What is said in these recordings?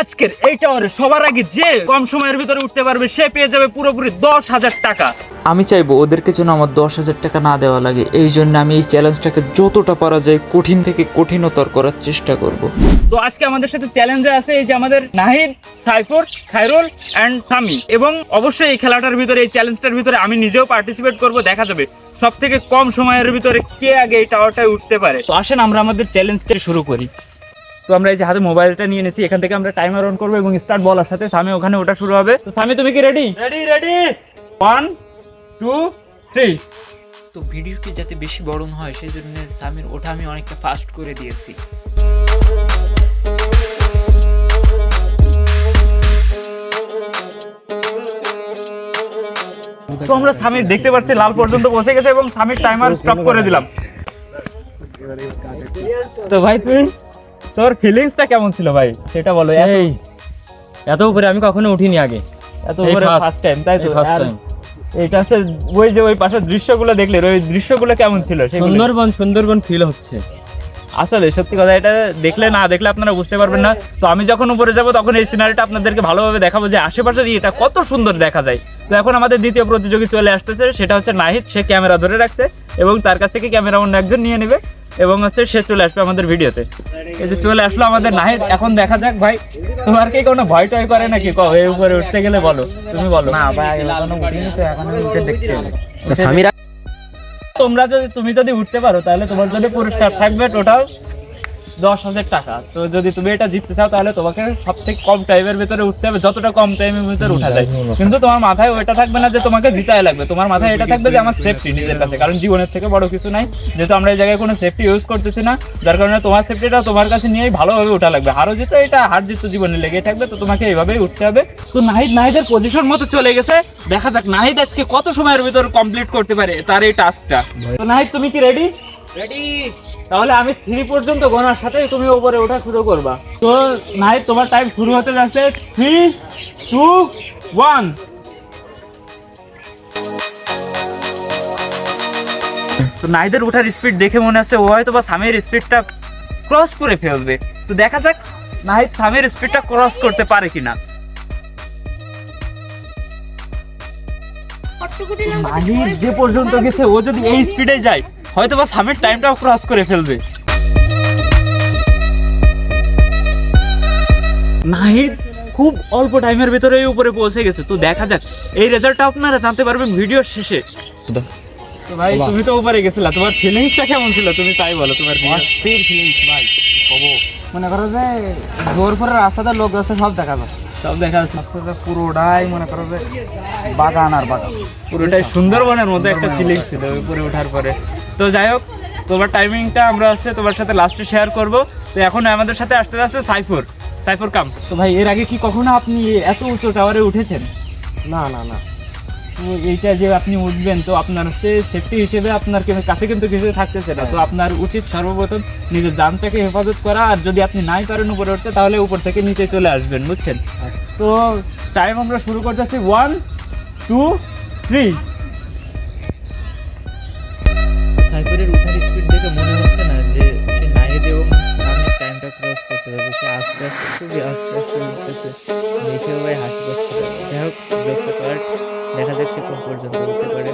আজকের এই টাওয়ারে সবার আগে যে কম সময়ের ভিতরে উঠতে পারবে সে পেয়ে যাবে পুরোপুরি দশ হাজার টাকা। আমি চাইব ওদেরকে যেন আমার দশ হাজার টাকা না দেওয়া লাগে এই জন্য আমি এই চ্যালেঞ্জটাকে যতটা পারা যায় কঠিন থেকে কঠিনতর করার চেষ্টা করব। তো আজকে আমাদের সাথে চ্যালেঞ্জে আছে এই যে আমাদের নাহিদ সাইফুর খায়রুল অ্যান্ড সামি। এবং অবশ্যই এই খেলাটার ভিতরে এই চ্যালেঞ্জটার ভিতরে আমি নিজেও পার্টিসিপেট করব দেখা যাবে সব থেকে কম সময়ের ভিতরে কে আগে এই টাওয়ারটায় উঠতে পারে। তো আসেন আমরা আমাদের চ্যালেঞ্জটা শুরু করি। তো আমরা এই যে হাতে মোবাইলটা নিয়ে নিয়েছি এখান থেকে আমরা টাইমার অন করব এবং স্টার্ট বলার সাথে। সামি ওখানে ওটা শুরু হবে। তো সামি তুমি কি ready ready ready one two three তো ভিডিওটি যাতে বেশি বড় না হয় সেই জন্য সামির ওটা আমি অনেকটা ফাস্ট করে দিয়েছি। তো আমরা সামির দেখতে পাচ্ছি লাল পর্যন্ত পৌঁছে গেছে এবং সামির টাইমার স্টপ করে দিলাম। তো ভাই তুই তোর ফিলিংসটা কেমন ছিল ভাই? সেটা বলো। এই এত উপরে আমি কখনো উঠিনি আগে। এত উপরে ফার্স্ট টাইম তাই তো? আর time। এইটা হচ্ছে ওই যে ওই পাশের দৃশ্যগুলো দেখলে ওই দৃশ্যগুলো কেমন ছিল সুন্দরবন সুন্দরবন ফিল হচ্ছে। আসলে সত্যি কথা এটা দেখলে না দেখলে আপনারা বুঝতে পারবেন না। তো আমি যখন উপরে যাব তখন এই সিনারিটা আপনাদেরকে ভালোভাবে দেখাবো যে আশেপাশে এটা কত সুন্দর দেখা যায়। তো এখন আমাদের দ্বিতীয় প্রতিযোগী চলে আসতেছে সেটা হচ্ছে নাহিদ সে ক্যামেরা ধরে রাখছে। এবং তার কাছ থেকে ক্যামেরা অন্য একজন নিয়ে নেবে এবং হচ্ছে সে চলে আসবে আমাদের ভিডিওতে। এই যে চলে আসলো আমাদের নাহিদ এখন দেখা যাক ভাই তোমার কি কোনো ভয় টয় করে নাকি? কবে উপরে উঠতে গেলে বলো তুমি বলো। না ভাই এখনও উঠিনি তো এখন উঠে দেখছি স্বামীরা তোমরা যদি তুমি যদি উঠতে পারো তাহলে তোমার জন্য পুরস্কার থাকবে টোটাল দশ হাজার টাকা। তো যদি তুমি এটা জিততে চাও তাহলে তোমাকে সব থেকে কম টাইমের ভিতরে উঠতে হবে। যতটা কম টাইমের ভিতরে উঠা যায়। কিন্তু তোমার মাথায় ওইটা থাকবে না যে তোমাকে জিতায় লাগবে। তোমার মাথায় এটা থাকবে যে আমার সেফটি নিজের কাছে। কারণ জীবনের থেকে বড় কিছু নাই। যেহেতু আমরা এই জায়গায় কোনো সেফটি ইউজ করতেছি না যার কারণে তোমার সেফটিটা তোমার কাছে নিয়েই ভালোভাবে উঠা লাগবে। হারও জিতো এটা হার জিতো জীবনে লেগে থাকবে। তো তোমাকে এইভাবেই উঠতে হবে। তো নাহিদ নাহিদের পজিশন মতো চলে গেছে। দেখা যাক নাহিদ আজকে কত সময়ের ভিতর কমপ্লিট করতে পারে তার এই টাস্কটা তো নাহিদ তুমি কি রেডি রেডি তাহলে আমি থ্রি পর্যন্ত গোনার সাথেই তুমি উপরে ওঠা শুরু করবা। তো নাহিদ তোমার টাইম শুরু হতে যাচ্ছে। থ্রি টু ওয়ান তো নাইদের ওঠার স্পিড দেখে মনে হচ্ছে ও হয়তো বা স্বামীর স্পিডটা ক্রস করে ফেলবে। তো দেখা যাক নাহিদ স্বামীর স্পিডটা ক্রস করতে পারে কিনা। নাহিদ যে পর্যন্ত গেছে ও যদি এই স্পিডে যায় হয়তো বা সামের টাইমটাও ক্রস করে ফেলবে। নাহিদ খুব অল্প টাইমের ভিতরে এই উপরে পৌঁছে গেছে। তো দেখা যাক এই রেজাল্টটা আপনারা জানতে পারবেন ভিডিওর শেষে। তো ভাই তুমি তো উপরে গেছিলা তোমার ফিলিংসটা কেমন ছিল? তুমি তাই বলো তোমার অস্থির ফিলিংস ভাই মনে করো যে জোর করে রাস্তাতে লোক আছে সব দেখা যায় সব দেখা যাচ্ছে। রাস্তাতে পুরোটাই মনে করো যে বাগান আর বাগান। পুরোটাই সুন্দরবনের মতো একটা ফিলিং ছিল উপরে ওঠার পরে। তো যাই হোক তোমার টাইমিংটা আমরা হচ্ছে তোমার সাথে লাস্টে শেয়ার করব। তো এখন আমাদের সাথে আসতে আসতে সাইফুর। সাইফুর কাম তো ভাই এর আগে কি কখনো আপনি এত উঁচু টাওয়ারে উঠেছেন? না না না। তো এইটা যে আপনি উঠবেন তো আপনার হচ্ছে সেফটি হিসেবে আপনার কাছে কিন্তু কিছু থাকতেছে না। তো আপনার উচিত সর্বপ্রথম নিজের জানটাকে হেফাজত করা আর যদি আপনি নাই পারেন উপরে উঠতে তাহলে উপর থেকে নিচে চলে আসবেন বুঝছেন? তো টাইম আমরা শুরু করতেছি ওয়ান টু থ্রি সাইফারের উঠার স্পিড দেখে মনে হচ্ছে না যে সে নাহিদ এবং সামির টাইমটা ক্রস করতে পারবে। সে আস্তে আস্তে খুবই আস্তে আস্তে উঠতেছে। দেখেও ভাই হাসি পাচ্ছে যাই হোক যত পার্ট দেখা যাক সে কোন পর্যন্ত উঠতে পারে।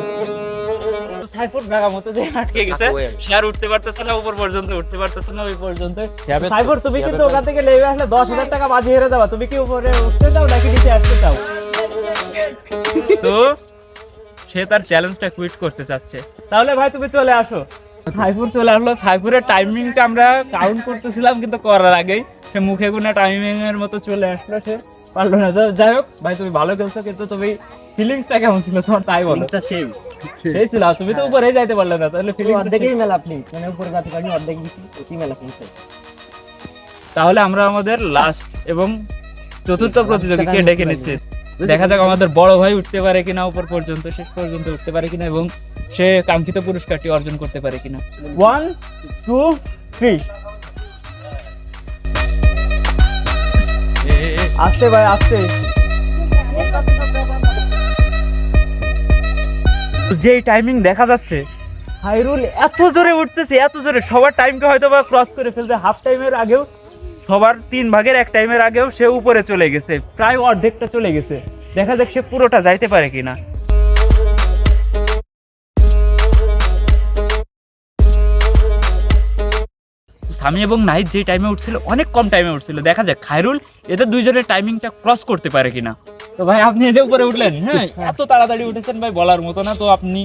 সাইফুর জায়গা মতো যে আটকে গেছে সে আর উঠতে পারতেছে না উপর পর্যন্ত উঠতে পারতেছে না ওই পর্যন্ত। যাবে তুমি কিন্তু ওখান থেকে লেবে আসলে দশ হাজার টাকা বাজি হেরে যাবা। তুমি কি উপরে উঠতে চাও নাকি নিচে আসতে চাও? তো সে তার চ্যালেঞ্জটা কুইট করতে চাচ্ছে। তাহলে ভাই তুমি চলে আসো। সাইফুর চলে আসলো। সাইফুরের টাইমিংটা আমরা কাউন্ট করতেছিলাম কিন্তু করার আগেই। সে মুখে গুনা টাইমিং এর মতো চলে আসলো সে। পারল না। যাই হোক ভাই তুমি ভালো খেলছো কিন্তু তুমি ফিলিংসটা কেমন ছিল? তোমার তাই বলো। সেই ছিল। তুমি তো উপরে যাইতে পারলে না তাহলে ফিলিংস অর্ধেকেই মেলা আপনি মানে উপরে গাছ কাটি অর্ধেক মেলা তাহলে আমরা আমাদের লাস্ট এবং চতুর্থ প্রতিযোগীকে ডেকে নিচ্ছি। দেখা যাক আমাদের বড় ভাই উঠতে পারে কিনা উপর পর্যন্ত শেষ পর্যন্ত উঠতে পারে কিনা এবং সে কাঙ্ক্ষিত পুরস্কারটি অর্জন করতে পারে কিনা। ওয়ান টু থ্রি আসতে ভাই আসতে যেই টাইমিং দেখা যাচ্ছে হাইরুল এত জোরে উঠতেছে এত জোরে সবার টাইমকে হয়তো বা ক্রস করে ফেলবে হাফ টাইমের আগেও। সবার তিন ভাগের এক টাইমের আগেও সে উপরে চলে গেছে, প্রায় অর্ধেকটা চলে গেছে। দেখা যাক সে পুরোটা যাইতে পারে কিনা। স্বামী এবং নাহিদ যে টাইমে উঠছিল, অনেক কম টাইমে উঠছিল। দেখা যাক, খায়রুল, এদের দুইজনের টাইমিংটা ক্রস করতে পারে কিনা। তো ভাই, আপনি যে উপরে উঠলেন হ্যাঁ এত তাড়াতাড়ি উঠেছেন ভাই, বলার মতো না। তো আপনি,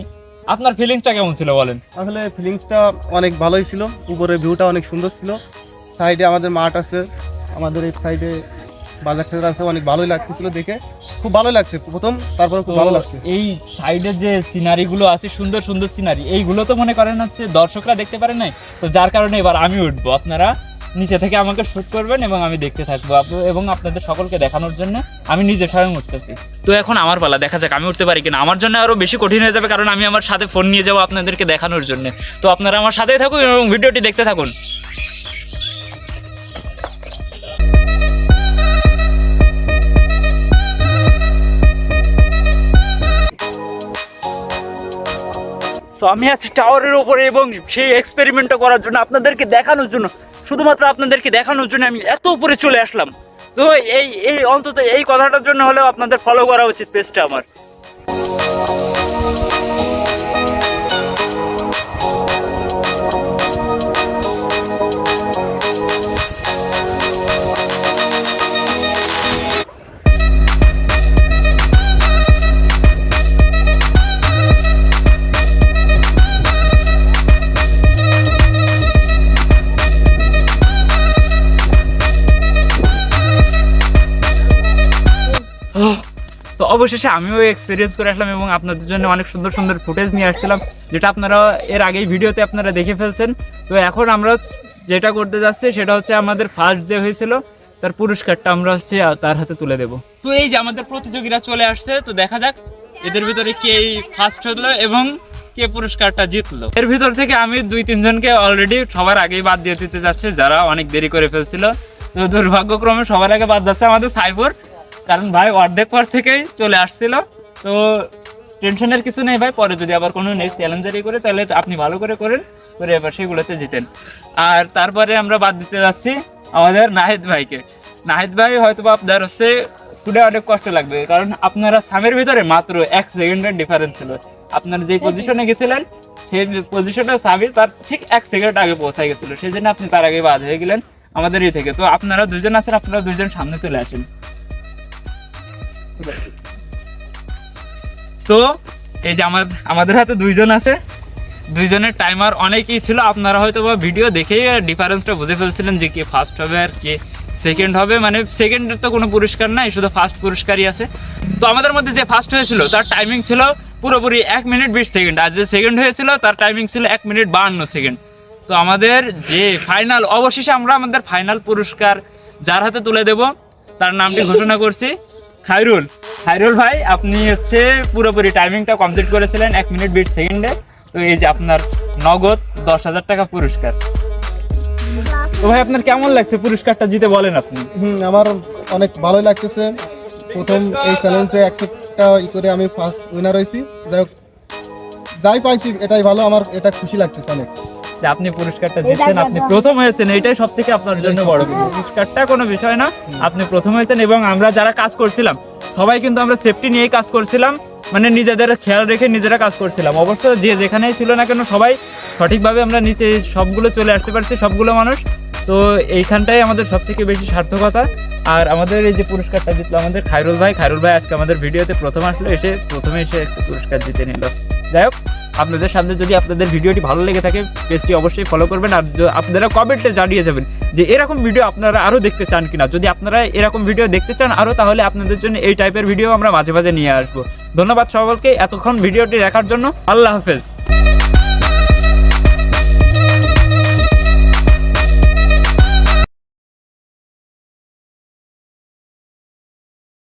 আপনার ফিলিংসটা কেমন ছিল বলেন? আসলে ফিলিংসটা অনেক ভালোই ছিল। উপরে ভিউটা অনেক সুন্দর ছিল। সাইডে আমাদের মাঠ আছে আমাদের এই সাইডে বাজার টাজার আছে অনেক ভালোই লাগতেছিল দেখে। খুব ভালো লাগছে প্রথম তারপরে তো খুব ভালো লাগছে। এই সাইডের যে সিনারি গুলো আছে সুন্দর সুন্দর সিনারি এইগুলো তো মনে করেন হচ্ছে দর্শকরা দেখতে পারেন নাই? তো যার কারণে এবার আমি উঠবো আপনারা নিচে থেকে আমাকে শুট করবেন এবং আমি দেখতে থাকব এবং আপনাদের সকলকে দেখানোর জন্য আমি নিজে স্বয়ং উঠতেছি। তো এখন আমার পালা দেখা যাক আমি উঠতে পারি কিনা। আমার জন্য আরও বেশি কঠিন হয়ে যাবে কারণ আমি আমার সাথে ফোন নিয়ে যাব আপনাদেরকে দেখানোর জন্য। তো আপনারা আমার সাথেই থাকুন এবং ভিডিওটি দেখতে থাকুন। তো আমি আছি টাওয়ারের উপরে এবং সেই এক্সপেরিমেন্টটা করার জন্য আপনাদেরকে দেখানোর জন্য, শুধুমাত্র আপনাদেরকে দেখানোর জন্য আমি এত উপরে চলে আসলাম। তো এই এই অন্তত এই কথাটার জন্য হলেও আপনাদের ফলো করা উচিত পেজটা আমার। অবশেষে আমিও এক্সপিরিয়েন্স করে আসলাম এবং আপনাদের জন্য অনেক সুন্দর সুন্দর ফুটেজ নিয়ে আসছিলাম, যেটা আপনারা এর আগেই ভিডিওতে আপনারা দেখে ফেলছেন। তো এখন আমরা যেটা করতে যাচ্ছি সেটা হচ্ছে আমাদের ফার্স্ট যে হয়েছিল, তার পুরস্কারটা আমরা হচ্ছে তার হাতে তুলে দেব। তো এই যে আমাদের প্রতিযোগীরা চলে আসছে, তো দেখা যাক এদের ভিতরে কে ফার্স্ট হলো এবং কে পুরস্কারটা জিতলো। এর ভিতর থেকে আমি দুই, তিনজনকে অলরেডি সবার আগেই বাদ দিয়ে দিতে যাচ্ছে, যারা অনেক দেরি করে ফেলছিল। তো দুর্ভাগ্যক্রমে সবার আগে বাদ যাচ্ছে আমাদের সাইফুর। কারণ ভাই অর্ধেক পর থেকেই চলে আসছিল। তো টেনশনের কিছু নেই ভাই পরে যদি আবার কোনো নেক্সট চ্যালেঞ্জারি করে তাহলে আপনি ভালো করে করেন করে এবার সেগুলোতে জিতেন। আর তারপরে আমরা বাদ দিতে যাচ্ছি আমাদের নাহিদ ভাইকে। নাহিদ ভাই হয়তো বা আপনার হচ্ছে টুডে অনেক কষ্ট লাগবে কারণ আপনারা সামের ভিতরে মাত্র এক সেকেন্ডের ডিফারেন্স ছিল। আপনার যে পজিশনে গেছিলেন সেই পজিশনে সামির তার ঠিক এক সেকেন্ড আগে পৌঁছায় গেছিল। সেই জন্য আপনি তার আগে বাদ হয়ে গেলেন আমাদের এই থেকে। তো আপনারা দুজন আছেন আপনারা দুজন সামনে চলে আসেন। তো এই যে আমার আমাদের হাতে দুইজন আছে। দুইজনের টাইমার অনেকই ছিল। আপনারা হয়তো বা ভিডিও দেখেই ডিফারেন্সটা বুঝে ফেলছিলেন যে কে ফার্স্ট হবে আর কে সেকেন্ড হবে। মানে সেকেন্ডের তো কোনো পুরস্কার নাই, শুধু ফার্স্ট পুরস্কারই আছে। তো আমাদের মধ্যে যে ফার্স্ট হয়েছিল, তার টাইমিং ছিল পুরোপুরি এক মিনিট বিশ সেকেন্ড আর যে সেকেন্ড হয়েছিল, তার টাইমিং ছিল এক মিনিট বাহান্ন সেকেন্ড তো আমাদের যে ফাইনাল অবশেষে আমরা আমাদের ফাইনাল পুরস্কার যার হাতে তুলে দেব, তার নামটি ঘোষণা করছি। খায়রুল খায়রুল ভাই, আপনি হচ্ছে পুরোপুরি টাইমিংটা কমপ্লিট করেছিলেন এক মিনিট বিশ সেকেন্ডে তো এই যে আপনার নগদ দশ হাজার টাকা পুরস্কার। তো ভাই, আপনার কেমন লাগছে পুরস্কারটা জিতে বলেন আপনি? হুম, আমার অনেক ভালোই লাগতেছে। প্রথম এই চ্যালেঞ্জে অ্যাকসেপ্টটা ই করে আমি ফার্স্ট উইনার হয়েছি। যাই হোক, যাই পাইছি, এটাই ভালো। আমার, এটা খুশি লাগতেছে অনেক। যে আপনি পুরস্কারটা জিতছেন আপনি প্রথম হয়েছেন এটাই সব থেকে আপনার জন্য বড় কিছু। পুরস্কারটা কোনো বিষয় না আপনি প্রথম হয়েছেন এবং আমরা যারা কাজ করছিলাম সবাই কিন্তু আমরা সেফটি নিয়েই কাজ করছিলাম মানে নিজেদের খেয়াল রেখে নিজেরা কাজ করছিলাম। অবশ্য যে যেখানেই ছিল না কেন সবাই সঠিকভাবে আমরা নিচে সবগুলো চলে আসতে পারছি সবগুলো মানুষ। তো এইখানটাই আমাদের সব থেকে বেশি সার্থকতা। আর আমাদের এই যে পুরস্কারটা জিতলো আমাদের খায়রুল ভাই খায়রুল ভাই আজকে আমাদের ভিডিওতে প্রথম আসলো এসে প্রথমে এসে একটা পুরস্কার জিতে নিল। যাই হোক, আপনাদের সামনে যদি আপনাদের ভিডিওটি ভালো লেগে থাকে, পেজটি অবশ্যই ফলো করবেন আর আপনারা কমেন্টে জানিয়ে যাবেন যে এরকম ভিডিও আপনারা আরও দেখতে চান কিনা। যদি আপনারা এরকম ভিডিও দেখতে চান আরও তাহলে আপনাদের জন্য এই টাইপের ভিডিও আমরা মাঝে মাঝে নিয়ে আসব। ধন্যবাদ সকলকে এতক্ষণ ভিডিওটি দেখার জন্য। আল্লাহ হাফেজ।